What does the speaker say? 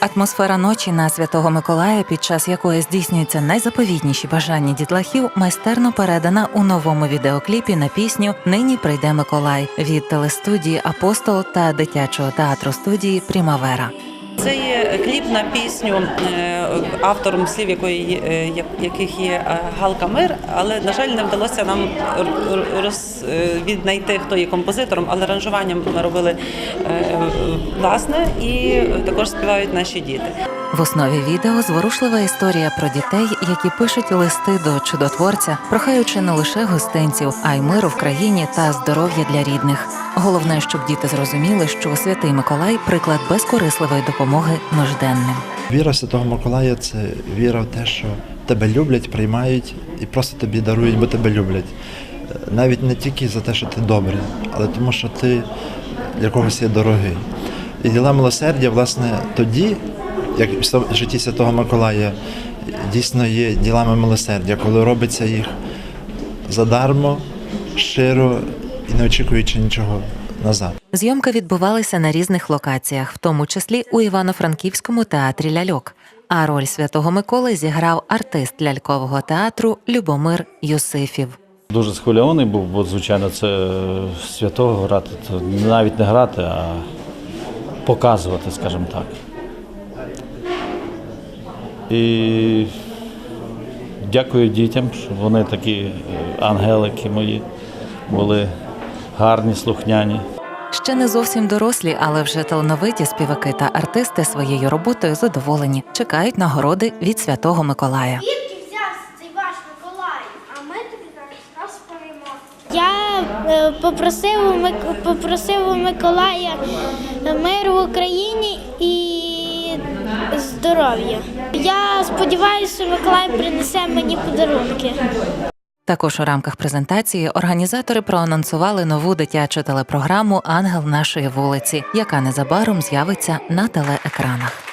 Атмосфера ночі на святого Миколая, під час якої здійснюються найзаповітніші бажання дітлахів, майстерно передана у новому відеокліпі на пісню Нині прийде Миколай від телестудії Апостол та дитячого театру студії Прімавера. Це є кліп на пісню, е, автором слів якої е, яких є е, Галка Мир, але на жаль, не вдалося нам роз, віднайти, хто є композитором, але аранжування ми робили власне і також співають наші діти. В основі відео зворушлива історія про дітей, які пишуть листи до чудотворця, прохаючи не лише гостинців, а й миру в країні та здоров'я для рідних. Головне, щоб діти зрозуміли, що святий Миколай приклад безкорисливої допомоги нужденним. Віра Святого Миколая це віра в те, що тебе люблять, приймають і просто тобі дарують, бо тебе люблять. Е, Навіть не тільки за те, що ти добрий, але тому, що ти для когось є дорогий. І діла милосердя, власне, тоді, як в житті Святого Миколая, дійсно є ділами милосердя, коли робиться їх задармо, щиро і не очікуючи нічого назад. Зйомки відбувалися на різних локаціях, в тому числі у Івано-Франківському театрі ляльок. А роль святого Миколи зіграв артист лялькового театру Любомир Юсифів. Дуже схвильований був, бо, звичайно, це е, святого грати, то навіть не грати, а показувати, скажімо так. І дякую дітям, що вони такі е, ангелики мої були гарні, слухняні. Ще не зовсім дорослі, але вже талановиті співаки та артисти своєю роботою задоволені, чекають нагороди від святого Миколая. Звідки взявся цей ваш Миколай? А ми тобі зараз. Я е, попросив у Мик- попросив у Миколая миру в Україні і здоров'я. Я сподіваюся, що Миколай принесе мені подарунки. Також у рамках презентації організатори проанонсували нову дитячу телепрограму Ангел нашої вулиці, яка незабаром з'явиться на телеекранах.